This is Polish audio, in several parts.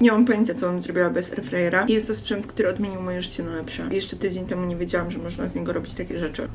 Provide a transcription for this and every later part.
Nie mam pojęcia, co bym zrobiła bez airfryera. Jest to sprzęt, który odmienił moje życie na lepsze. Jeszcze tydzień temu nie wiedziałam, że można z niego robić takie rzeczy.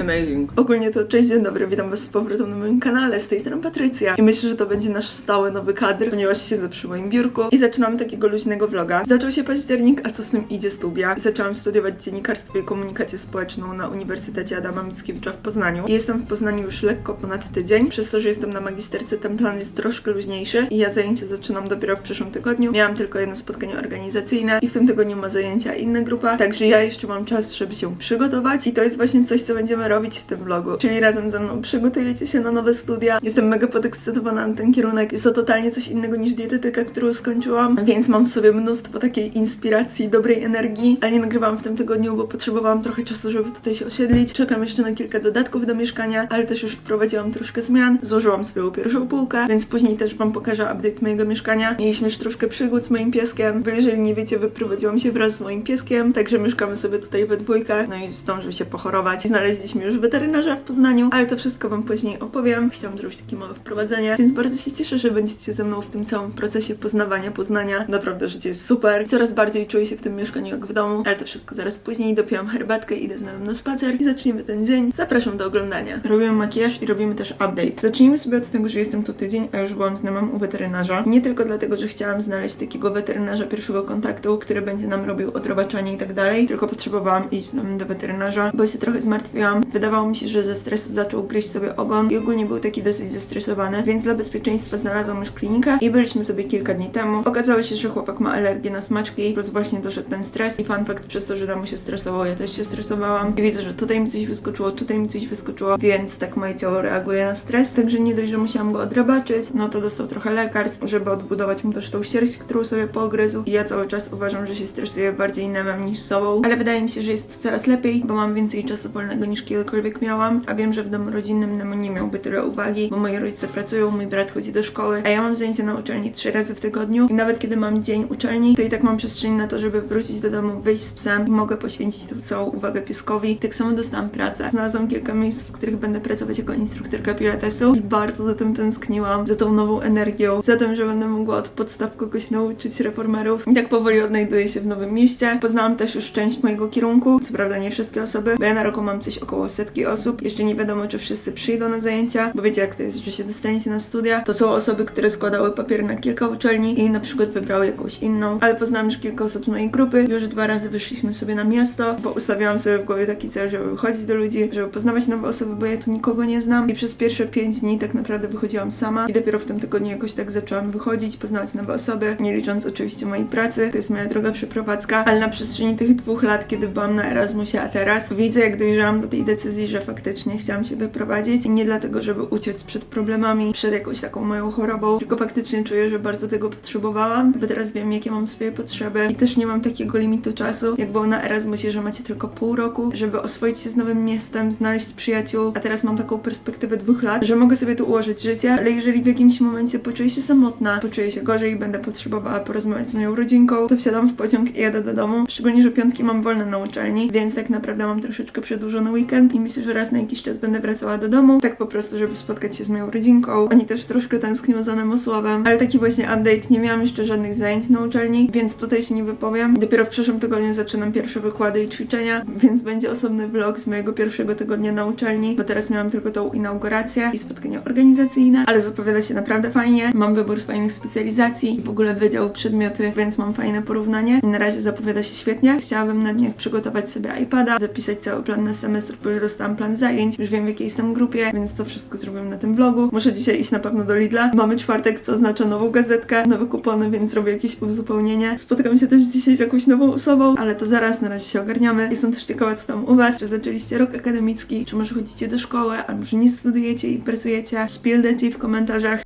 Amazing. Ogólnie to cześć, dzień dobry, witam was z powrotem na moim kanale, z tej strony Patrycja. I myślę, że to będzie nasz stały nowy kadr, ponieważ siedzę przy moim biurku i zaczynamy takiego luźnego vloga. Zaczął się październik, a co z tym idzie studia. Zaczęłam studiować dziennikarstwo i komunikację społeczną na Uniwersytecie Adama Mickiewicza w Poznaniu. I jestem w Poznaniu już lekko ponad tydzień, przez to, że jestem na magisterce, ten plan jest troszkę luźniejszy i ja zajęcia zaczynam dopiero w przyszłym tygodniu. Miałam tylko jedno spotkanie organizacyjne i w tym tygodniu ma zajęcia inna grupa, także ja jeszcze mam czas, żeby się przygotować i to jest właśnie coś, co będziemy robić w tym vlogu. Czyli razem ze mną przygotujecie się na nowe studia. Jestem mega podekscytowana na ten kierunek. Jest to totalnie coś innego niż dietetyka, którą skończyłam, więc mam w sobie mnóstwo takiej inspiracji, dobrej energii, ale nie nagrywałam w tym tygodniu, bo potrzebowałam trochę czasu, żeby tutaj się osiedlić. Czekam jeszcze na kilka dodatków do mieszkania, ale też już wprowadziłam troszkę zmian. Złożyłam swoją pierwszą półkę, więc później też Wam pokażę update mojego mieszkania. Mieliśmy już troszkę przygód z moim pieskiem, bo jeżeli nie wiecie, wyprowadziłam się wraz z moim pieskiem, także mieszkamy sobie tutaj we dwójkę, no i zdążył się pochorować. Znaleźliśmy już weterynarza w Poznaniu, ale to wszystko Wam później opowiem. Chciałam zrobić takie małe wprowadzenie, więc bardzo się cieszę, że będziecie ze mną w tym całym procesie poznawania Poznania. Naprawdę życie jest super. Coraz bardziej czuję się w tym mieszkaniu jak w domu, ale to wszystko zaraz później. Dopiłam herbatkę, idę z nami na spacer i zaczniemy ten dzień. Zapraszam do oglądania. Robimy makijaż i robimy też update. Zacznijmy sobie od tego, że jestem tu tydzień, a już byłam z namą u weterynarza. Nie tylko dlatego, że chciałam znaleźć takiego weterynarza pierwszego kontaktu, który będzie nam robił odrobaczanie i tak dalej, tylko potrzebowałam iść z nami do weterynarza, bo się trochę zmartwiłam. Wydawało mi się, że ze stresu zaczął gryźć sobie ogon i ogólnie był taki dosyć zestresowany, więc dla bezpieczeństwa znalazłam już klinikę i byliśmy sobie kilka dni temu. Okazało się, że chłopak ma alergię na smaczki, plus właśnie doszedł ten stres i fun fact, przez to, że Damu się stresował, ja też się stresowałam i widzę, że tutaj mi coś wyskoczyło, tutaj mi coś wyskoczyło, więc tak moje ciało reaguje na stres, także nie dość, że musiałam go odrobaczyć, no to dostał trochę lekarstw, żeby odbudować mu też tą sierść, którą sobie pogryzł. I ja cały czas uważam, że się stresuję bardziej nemem niż sobą, ale wydaje mi się, że jest coraz lepiej, bo mam więcej czasu wolnego niż kiedykolwiek miałam, a wiem, że w domu rodzinnym Nemo nie miałby tyle uwagi, bo moi rodzice pracują, mój brat chodzi do szkoły, a ja mam zajęcia na uczelni trzy razy w tygodniu i nawet kiedy mam dzień uczelni, to i tak mam przestrzeń na to, żeby wrócić do domu, wyjść z psem i mogę poświęcić tą całą uwagę pieskowi. Tak samo dostałam pracę. Znalazłam kilka miejsc, w których będę pracować jako instruktorka pilatesu i bardzo za tym tęskniłam, za tą nową energią, za tym, że będę mogła od podstaw kogoś nauczyć reformerów i tak powoli odnajduję się w nowym mieście. Poznałam też już część mojego kierunku, co prawda nie wszystkie osoby, bo ja na roku mam coś około setki osób. Jeszcze nie wiadomo, czy wszyscy przyjdą na zajęcia, bo wiecie jak to jest, że się dostaniecie na studia. To są osoby, które składały papier na kilka uczelni i na przykład wybrały jakąś inną, ale poznałam już kilka osób z mojej grupy. Już dwa razy wyszliśmy sobie na miasto, bo ustawiałam sobie w głowie taki cel, żeby wychodzić do ludzi, żeby poznawać nowe osoby, bo ja tu nikogo nie znam i przez pierwsze pięć dni tak naprawdę wychodziłam sama i dopiero w tym tygodniu jakoś tak zaczęłam wychodzić, poznawać nowe osoby, nie licząc oczywiście mojej pracy. To jest moja droga przeprowadzka, ale na przestrzeni tych dwóch lat, kiedy byłam na Erasmusie, a teraz widzę jak dojrzałam do tej decyzji, że faktycznie chciałam się wyprowadzić. Nie dlatego, żeby uciec przed problemami, przed jakąś taką moją chorobą, tylko faktycznie czuję, że bardzo tego potrzebowałam, bo teraz wiem, jakie mam swoje potrzeby i też nie mam takiego limitu czasu, jak było na Erasmusie, że macie tylko pół roku, żeby oswoić się z nowym miastem, znaleźć przyjaciół, a teraz mam taką perspektywę dwóch lat, że mogę sobie tu ułożyć życie, ale jeżeli w jakimś momencie poczuję się samotna, poczuję się gorzej i będę potrzebowała porozmawiać z moją rodzinką, to wsiadam w pociąg i jadę do domu, szczególnie, że piątki mam wolne na uczelni, więc tak naprawdę mam troszeczkę przedłużony weekend i myślę, że raz na jakiś czas będę wracała do domu, tak po prostu, żeby spotkać się z moją rodzinką. Oni też troszkę tęsknią za Nemosławem, ale taki właśnie update, nie miałam jeszcze żadnych zajęć na uczelni, więc tutaj się nie wypowiem. Dopiero w przyszłym tygodniu zaczynam pierwsze wykłady i ćwiczenia, więc będzie osobny vlog z mojego pierwszego tygodnia na uczelni, bo teraz miałam tylko tą inaugurację i spotkania organizacyjne, ale zapowiada się naprawdę fajnie. Mam wybór fajnych specjalizacji w ogóle wydział przedmioty, więc mam fajne porównanie. Na razie zapowiada się świetnie. Chciałabym na dniach przygotować sobie iPada, wypisać cały plan na semestr, bo już dostałam plan zajęć, już wiem w jakiej jestem grupie, więc to wszystko zrobię na tym vlogu. Muszę dzisiaj iść na pewno do Lidla. Mamy czwartek, co oznacza nową gazetkę, nowe kupony, więc zrobię jakieś uzupełnienie. Spotykam się też dzisiaj z jakąś nową osobą, ale to zaraz, na razie się ogarniamy. Jestem też ciekawa, co tam u Was, że zaczęliście rok akademicki, czy może chodzicie do szkoły, a może nie studiujecie i pracujecie. Tea w komentarzach.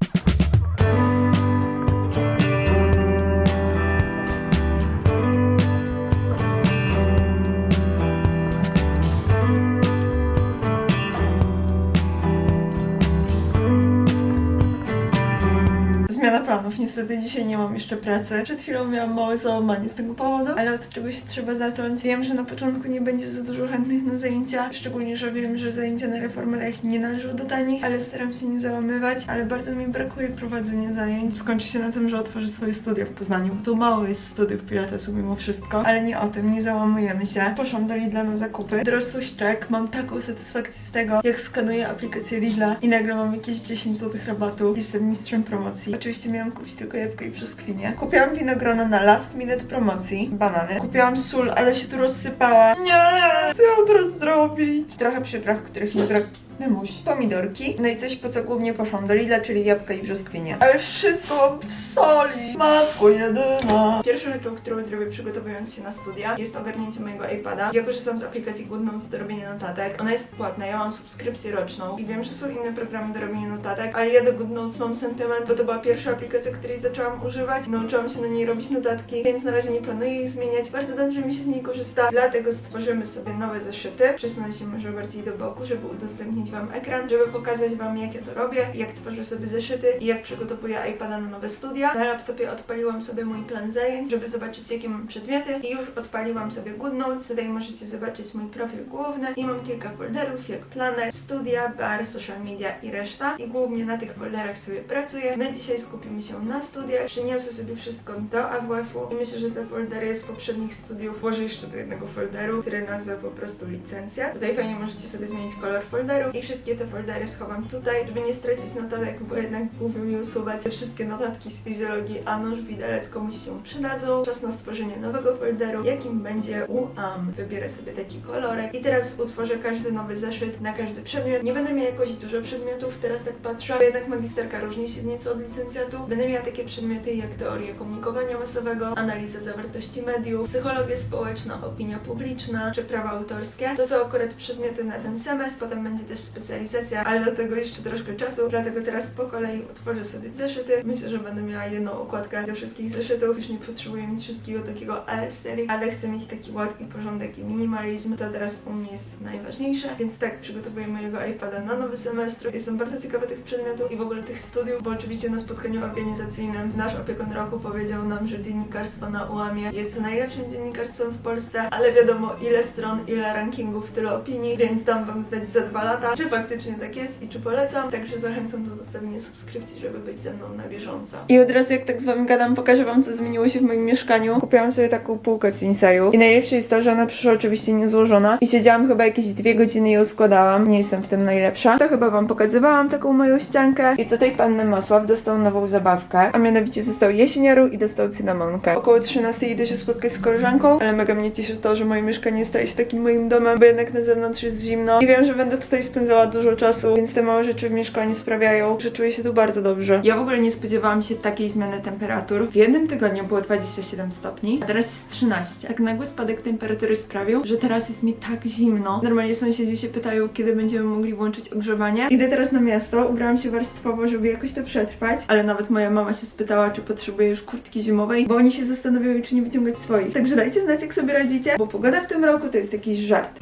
Niestety dzisiaj nie mam jeszcze pracy. Przed chwilą miałam małe załamanie z tego powodu, ale od czegoś trzeba zacząć. Wiem, że na początku nie będzie za dużo chętnych na zajęcia, szczególnie, że wiem, że zajęcia na reformerach nie należą do tanich, ale staram się nie załamywać, ale bardzo mi brakuje prowadzenia zajęć. Skończy się na tym, że otworzę swoje studia w Poznaniu, bo tu mało jest studiów pilatesu mimo wszystko, ale nie o tym, nie załamujemy się. Poszłam do Lidla na zakupy. Drosuszczek, mam taką satysfakcję z tego, jak skanuję aplikację Lidla i nagle mam jakieś 10 zł rabatu. Jestem mistrzem promocji. Oczywiście miałam kupić tylko jabłko i brzoskwinie. Kupiłam winogrona na last minute promocji, banany. Kupiłam sól, ale się tu rozsypała. Nie! Co ja mam teraz zrobić? Trochę przypraw, których nie brak... Nemuś. Pomidorki. No i coś, po co głównie poszłam do Lidla, czyli jabłka i brzoskwinie. Ale wszystko w soli. Matko jedyna. Pierwszą rzeczą, którą zrobię przygotowując się na studia, jest ogarnięcie mojego iPada. Ja korzystam z aplikacji Goodnotes do robienia notatek. Ona jest płatna, ja mam subskrypcję roczną i wiem, że są inne programy do robienia notatek, ale ja do Goodnotes mam sentyment, bo to była pierwsza aplikacja, której zaczęłam używać. Nauczyłam się na niej robić notatki, więc na razie nie planuję jej zmieniać. Bardzo dobrze mi się z niej korzysta, dlatego stworzymy sobie nowe zeszyty. Przesunę się może bardziej do boku, żeby udostępnić Wam ekran, żeby pokazać Wam, jak ja to robię, jak tworzę sobie zeszyty i jak przygotowuję iPada na nowe studia. Na laptopie odpaliłam sobie mój plan zajęć, żeby zobaczyć, jakie mam przedmioty i już odpaliłam sobie GoodNotes. Tutaj możecie zobaczyć mój profil główny i mam kilka folderów, jak planer, studia, bar, social media i reszta. I głównie na tych folderach sobie pracuję. My dzisiaj skupimy się na studiach. Przyniosę sobie wszystko do AWF-u i myślę, że te foldery z poprzednich studiów włożę jeszcze do jednego folderu, który nazwę po prostu licencja. Tutaj fajnie możecie sobie zmienić kolor folderu i wszystkie te foldery schowam tutaj, żeby nie stracić notatek, bo jednak głupio mi usuwać wszystkie notatki z fizjologii, a nóż widelec komuś się przydadzą. Czas na stworzenie nowego folderu, jakim będzie UAM. Wybierę sobie taki kolorek i teraz utworzę każdy nowy zeszyt na każdy przedmiot. Nie będę miała jakoś dużo przedmiotów, teraz tak patrzę, bo jednak magisterka różni się nieco od licencjatu. Będę miała takie przedmioty jak teoria komunikowania masowego, analiza zawartości mediów, psychologia społeczna, opinia publiczna czy prawa autorskie. To są akurat przedmioty na ten semestr, potem będzie też specjalizacja, ale do tego jeszcze troszkę czasu, dlatego teraz po kolei utworzę sobie zeszyty. Myślę, że będę miała jedną okładkę do wszystkich zeszytów. Już nie potrzebuję mieć wszystkiego takiego AS serii, ale chcę mieć taki ład i porządek i minimalizm. To teraz u mnie jest najważniejsze, więc tak przygotowuję mojego iPada na nowy semestr. Jestem bardzo ciekawa tych przedmiotów i w ogóle tych studiów, bo oczywiście na spotkaniu organizacyjnym nasz opiekun roku powiedział nam, że dziennikarstwo na UAMie jest najlepszym dziennikarstwem w Polsce, ale wiadomo ile stron, ile rankingów, tyle opinii, więc dam wam znać za dwa lata, czy faktycznie tak jest i czy polecam. Także zachęcam do zostawienia subskrypcji, żeby być ze mną na bieżąco. I od razu jak tak z wami gadam, pokażę wam co zmieniło się w moim mieszkaniu. Kupiłam sobie taką półkę w Sinsaju i najlepsze jest to, że ona przyszła oczywiście niezłożona i siedziałam chyba jakieś dwie godziny i ją składałam. Nie jestem w tym najlepsza. To chyba wam pokazywałam taką moją ściankę i tutaj pan Nemosław dostał nową zabawkę, a mianowicie został jesieniaru i dostał cynamonkę. Około 13 idę się spotkać z koleżanką, ale mega mnie cieszy to, że moje mieszkanie staje się takim moim domem, bo jednak na zewnątrz jest zimno i wiem, że będę tutaj spędzała dużo czasu, więc te małe rzeczy w mieszkaniu sprawiają, że czuję się tu bardzo dobrze. Ja w ogóle nie spodziewałam się takiej zmiany temperatur. W jednym tygodniu było 27 stopni, a teraz jest 13. Tak nagły spadek temperatury sprawił, że teraz jest mi tak zimno. Normalnie sąsiedzi się pytają, kiedy będziemy mogli włączyć ogrzewanie. Idę teraz na miasto, ubrałam się warstwowo, żeby jakoś to przetrwać, ale nawet moja mama się spytała, czy potrzebuję już kurtki zimowej, bo oni się zastanawiają, czy nie wyciągać swoich. Także dajcie znać, jak sobie radzicie, bo pogoda w tym roku to jest jakiś żart.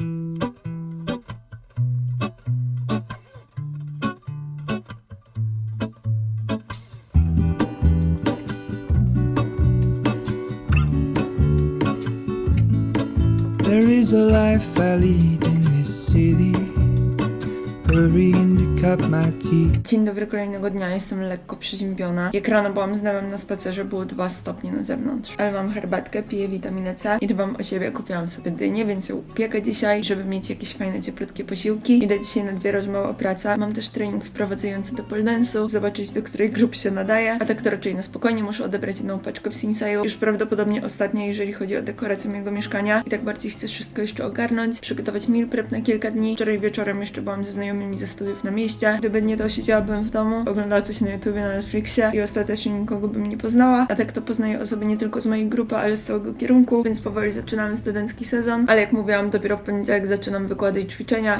Is a life I lead Dzień dobry kolejnego dnia, jestem lekko przeziębiona. Jak rano byłam z Nemem na spacerze, było 2 stopnie na zewnątrz. Ale mam herbatkę, piję witaminę C i dbam o siebie. Kupiłam sobie dynię, więc ją piekę dzisiaj, żeby mieć jakieś fajne, cieplutkie posiłki. Idę dzisiaj na dwie rozmowy o pracę. Mam też trening wprowadzający do pole dance'u, zobaczyć do której grupy się nadaje. A tak to raczej na spokojnie muszę odebrać jedną paczkę w Sinsaju. Już prawdopodobnie ostatnia, jeżeli chodzi o dekorację mojego mieszkania. I tak bardziej chcę wszystko jeszcze ogarnąć, przygotować meal prep na kilka dni. Wczoraj wieczorem jeszcze byłam ze znajomymi ze studiów na mieście. Gdyby nie to, siedziałabym w domu, oglądała coś na YouTubie, na Netflixie i ostatecznie nikogo bym nie poznała. A tak to poznaję osoby nie tylko z mojej grupy, ale z całego kierunku, więc powoli zaczynamy studencki sezon. Ale jak mówiłam, dopiero w poniedziałek zaczynam wykłady i ćwiczenia.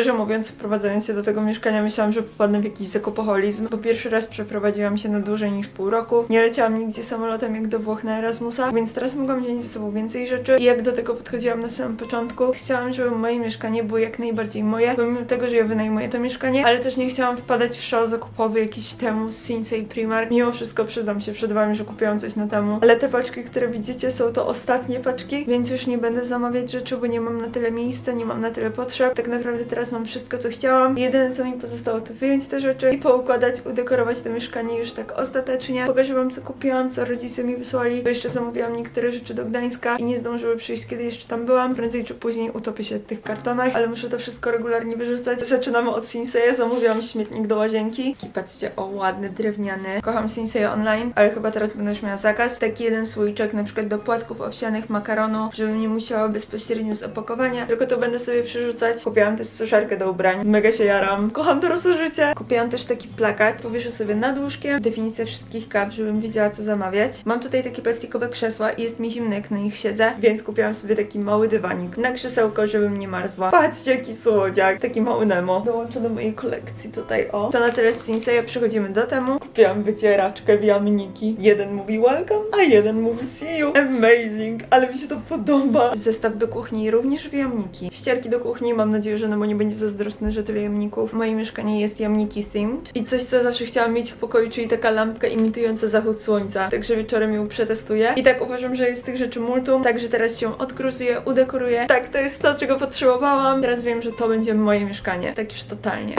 Szczerze mówiąc, wprowadzając się do tego mieszkania, myślałam, że popadnę w jakiś zakopoholizm, bo pierwszy raz przeprowadziłam się na dłużej niż pół roku. Nie leciałam nigdzie samolotem jak do Włoch na Erasmusa, więc teraz mogłam wziąć ze sobą więcej rzeczy. I jak do tego podchodziłam na samym początku, chciałam, żeby moje mieszkanie było jak najbardziej moje, pomimo tego, że ja wynajmuję to mieszkanie, ale też nie chciałam wpadać w szał zakupowy jakiś temu z Sinsei Primark. Mimo wszystko przyznam się przed wami, że kupiłam coś na temu, ale te paczki, które widzicie, są to ostatnie paczki, więc już nie będę zamawiać rzeczy, bo nie mam na tyle miejsca, nie mam na tyle potrzeb. Tak naprawdę teraz mam wszystko, co chciałam. Jedyne, co mi pozostało, to wyjąć te rzeczy i poukładać, udekorować to mieszkanie już tak ostatecznie. Pokażę wam, co kupiłam, co rodzice mi wysłali, bo jeszcze zamówiłam niektóre rzeczy do Gdańska i nie zdążyły przyjść, kiedy jeszcze tam byłam. Prędzej czy później utopię się w tych kartonach, ale muszę to wszystko regularnie wyrzucać. Zaczynamy od Sinseya, zamówiłam śmietnik do łazienki. I patrzcie, o ładny, drewniany. Kocham Sinseya online, ale chyba teraz będę już miała zakaz. Taki jeden słoiczek, na przykład do płatków owsianych, makaronu, żebym nie musiała bezpośrednio z opakowania, tylko to będę sobie przerzucać. Kupiłam też suszarkę do ubrań. Mega się jaram. Kocham dorosłe życie. Kupiłam też taki plakat. Powieszę sobie nad łóżkiem. Definicja wszystkich kaw, żebym wiedziała, co zamawiać. Mam tutaj takie plastikowe krzesła i jest mi zimno, jak na nich siedzę, więc kupiłam sobie taki mały dywanik na krzesełko, żebym nie marzła. Patrzcie, jaki słodziak. Taki mały Nemo. Dołączę do mojej kolekcji tutaj, o. To na tyle z Sinseya przechodzimy do temu. Kupiłam wycieraczkę w jamniki. Jeden mówi welcome, a jeden mówi see you. Amazing, ale mi się to podoba. Zestaw do kuchni również w jamniki. Ścierki do kuchni, mam nadzieję, że Nemo nie będzie zazdrosny, że tyle jamników. Moje mieszkanie jest jamniki themed. I coś, co zawsze chciałam mieć w pokoju, czyli taka lampka imitująca zachód słońca. Także wieczorem ją przetestuję. I tak uważam, że jest tych rzeczy multum. Także teraz się odgruzuję, udekoruję. Tak, to jest to, czego potrzebowałam. Teraz wiem, że to będzie moje mieszkanie. Tak już totalnie.